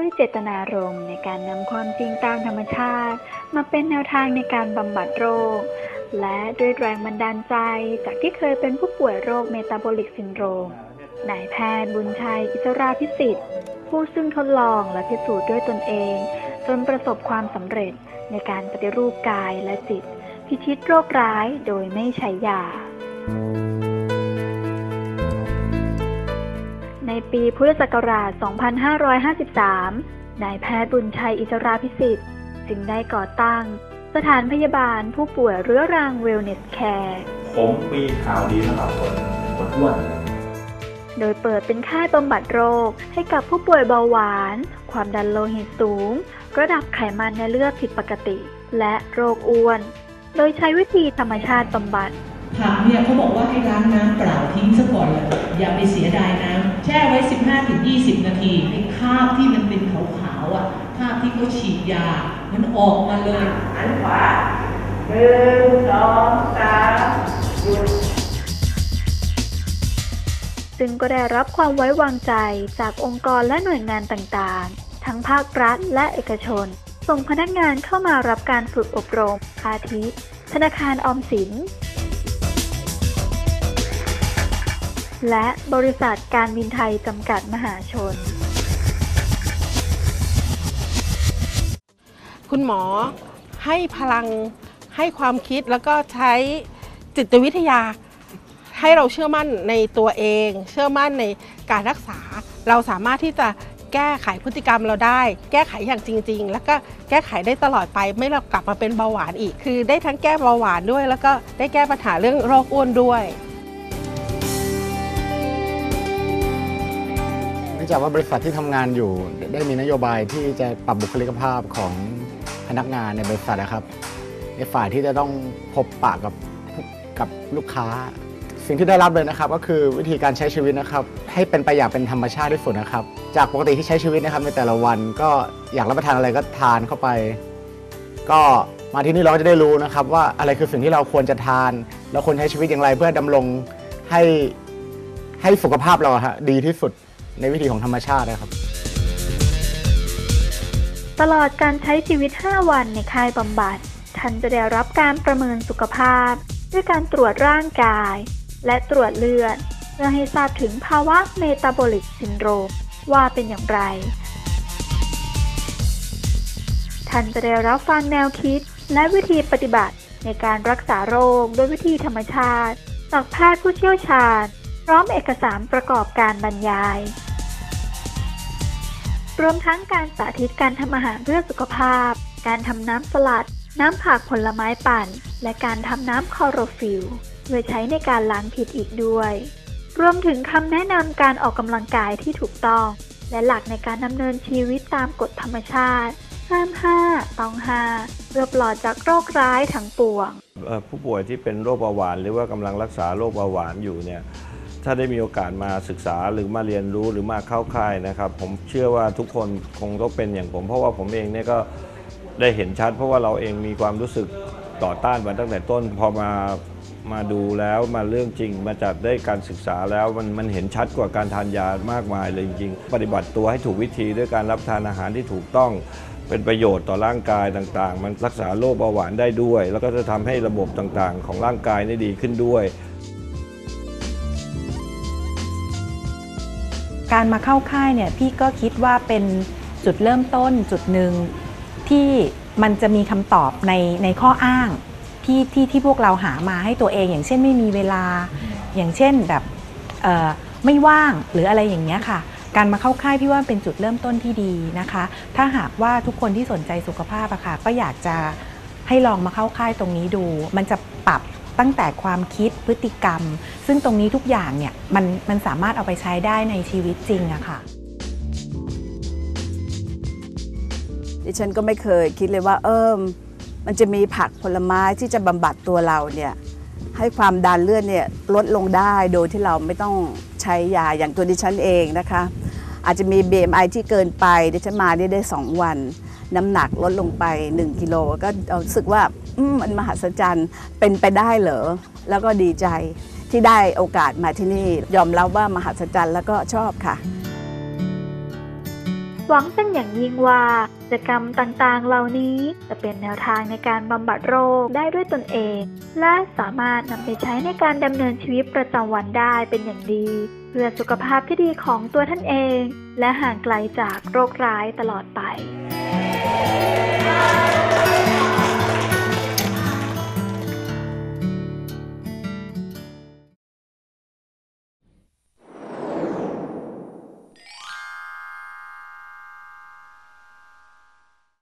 ด้วยเจตนารมณ์ในการนำความจริงตามธรรมชาติ มาเป็นแนวทางในการบำบัดโรค และด้วยแรงบันดาลใจจากที่เคยเป็นผู้ป่วยโรคเมตาบอลิกซินโดรมนายแพทย์บุญชัย อิสราพิสิทธิ์ ผู้ซึ่งทดลองและพิสูจน์ด้วยตนเอง จนประสบความสำเร็จในการปฏิรูปกายและจิต พิชิตโรคร้ายโดยไม่ใช้ยา ในปีพุทธศักราช 2553 นายแพทย์บุญชัยอิสราพิสิทธิ์ จึงได้ก่อตั้ง สถานพยาบาลผู้ป่วยเรื้อรังเวลเนสแคร์ผมมีข่าวดีสำหรับคนคนอ้วนนะครับโดยเปิดเป็นค่ายบำบัดโรคให้กับผู้ป่วยเบาหวาน ความดันโลหิตสูง ระดับไขมันในเลือดผิดปกติ และโรคอ้วน โดยใช้วิธีธรรมชาติบำบัด ผักเนี่ยเขาบอกว่าให้ล้างน้ำเปล่าทิ้งซะก่อนเลยอย่าไปเสียดายน้ำแช่ไว้ 15-20 นาทีให้คราบที่มันเป็นขาวๆอะคราบที่เขาฉีดยา มันออกมาเลยหันขวาหนึ่งสองสามหยุดซึ่งก็ได้รับความไว้วางใจจากองค์กรและหน่วยงานต่างๆ ทั้งภาครัฐและเอกชน ส่งพนักงานเข้ามารับการฝึกอบรมอาทิ ธนาคารออมสิน และบริษัทการบินไทยจำกัดมหาชน คุณหมอให้พลังให้ความคิดแล้วก็ใช้จิตวิทยา ให้เราเชื่อมั่นในตัวเอง เชื่อมั่นในการรักษา เราสามารถที่จะแก้ไขพฤติกรรมเราได้ แก้ไขอย่างจริง ๆ แล้วก็แก้ไขได้ตลอดไปไม่เรากลับมาเป็นเบาหวานอีก คือได้ทั้งแก้เบาหวานด้วย แล้วก็ได้แก้ปัญหาเรื่องโรคอ้วนด้วย จากว่าบริษัทที่ทำงานอยู่ได้มีนโยบายที่จะปรับบุคลิกภาพของพนักงานในบริษัทนะครับ ในฝ่ายที่จะต้องพบปะกับกับลูกค้า สิ่งที่ได้รับเลยนะครับ ก็คือวิธีการใช้ชีวิตนะครับ ให้เป็นไปอย่างเป็นธรรมชาติที่สุดนะครับ จากปกติที่ใช้ชีวิตนะครับ ในแต่ละวันก็อยากรับประทานอะไรก็ทานเข้าไป ก็มาที่นี่เราก็จะได้รู้นะครับ ว่าอะไรคือสิ่งที่เราควรจะทานเราควรใช้ชีวิตอย่างไรเพื่อดำรงให้ให้สุขภาพเราฮะดีที่สุด ในวิธีของธรรมชาตินะครับ ตลอดการใช้ชีวิต 5 วันในค่ายบำบัดท่านจะได้รับการประเมินสุขภาพ ด้วยการตรวจร่างกาย และตรวจเลือด เพื่อให้ทราบถึงภาวะเมตาบอลิกซินโดรมว่าเป็นอย่างไร ท่านจะได้รับฟังแนวคิด และวิธีปฏิบัติในการรักษาโรคด้วยวิธีธรรมชาติจากแพทย์ผู้เชี่ยวชาญ ร้อมเอกสารประกอบการบรรยาย รวมทั้งการสาธิตการทำอาหารเพื่อสุขภาพ การทำน้ำสลัด น้ำผักผลไม้ปั่น และการทำน้ำคลอโรฟิลเพื่อใช้ในการล้างพิษอีกด้วย รวมถึงคำแนะนำการออกกำลังกายที่ถูกต้อง และหลักในการดำเนินชีวิตตามกฎธรรมชาติห้ามห้าต้องห้าเพื่อปลอดจากโรคร้ายทั้งปวง ผู้ป่วยที่เป็นโรคเบาหวาน หรือว่ากำลังรักษาโรคเบาหวานอยู่เนี่ย ถ้าได้มีโอกาสมาศึกษาหรือมาเรียนรู้หรือมาเข้าค่ายนะครับ ผมเชื่อว่าทุกคนคงต้องเป็นอย่างผม เพราะว่าผมเองเนี่ยก็ได้เห็นชัด เพราะว่าเราเองมีความรู้สึกต่อต้านมาตั้งแต่ต้นพอมามาดูแล้วมาเรื่องจริง มาจากได้การศึกษาแล้วมันมันเห็นชัดกว่าการทานยามากมายเลยจริงๆ ปฏิบัติตัวให้ถูกวิธีด้วยการรับทานอาหารที่ถูกต้องเป็นประโยชน์ต่อร่างกายต่างๆ มันรักษาโรคเบาหวานได้ด้วย แล้วก็จะทำให้ระบบต่างๆ ของร่างกายได้ดีขึ้นด้วย การมาเข้าค่ายเนี่ยพี่ก็คิดว่าเป็นจุดเริ่มต้นจุดหนึ่งที่มันจะมีคำตอบในในข้ออ้างที่ที่ที่พวกเราหามาให้ตัวเอง อย่างเช่นไม่มีเวลา อย่างเช่นแบบไม่ว่างหรืออะไรอย่างเงี้ยค่ะ การมาเข้าค่ายพี่ว่าเป็นจุดเริ่มต้นที่ดีนะคะ ถ้าหากว่าทุกคนที่สนใจสุขภาพอะค่ะก็อยากจะให้ลองมาเข้าค่ายตรงนี้ดู มันจะปรับ ตั้งแต่ความคิดพฤติกรรม ซึ่งตรงนี้ทุกอย่างเนี่ยมันมันสามารถเอาไปใช้ได้ในชีวิตจริงอะค่ะดิฉันก็ไม่เคยคิดเลยว่า เออมันจะมีผักผลไม้ที่จะบำบัดตัวเราเนี่ยให้ความดันเลือดเนี่ยลดลงได้โดยที่เราไม่ต้องใช้ยาอย่างตัวดิฉันเองนะคะ อาจจะมี BMI ที่เกินไปดิฉันมาได้ได้ 2 วัน น้ำหนักลดลงไป 1 กิโลก็รู้สึกว่ามมันมหัศจรรย์เป็นไปได้เหรอ แล้วก็ดีใจที่ได้โอกาสมาที่นี่ ยอมรับว่ามหัศจรรย์แล้วก็ชอบค่ะ หวังเป็นอย่างยิ่งว่ากิจกรรมต่างๆ เหล่านี้จะเป็นแนวทางในการบำบัดโรคได้ด้วยตนเอง และสามารถนำไปใช้ในการดำเนินชีวิตประจำวันได้เป็นอย่างดี เพื่อสุขภาพที่ดีของตัวท่านเอง และห่างไกลจากโรคร้ายตลอดไป Amém.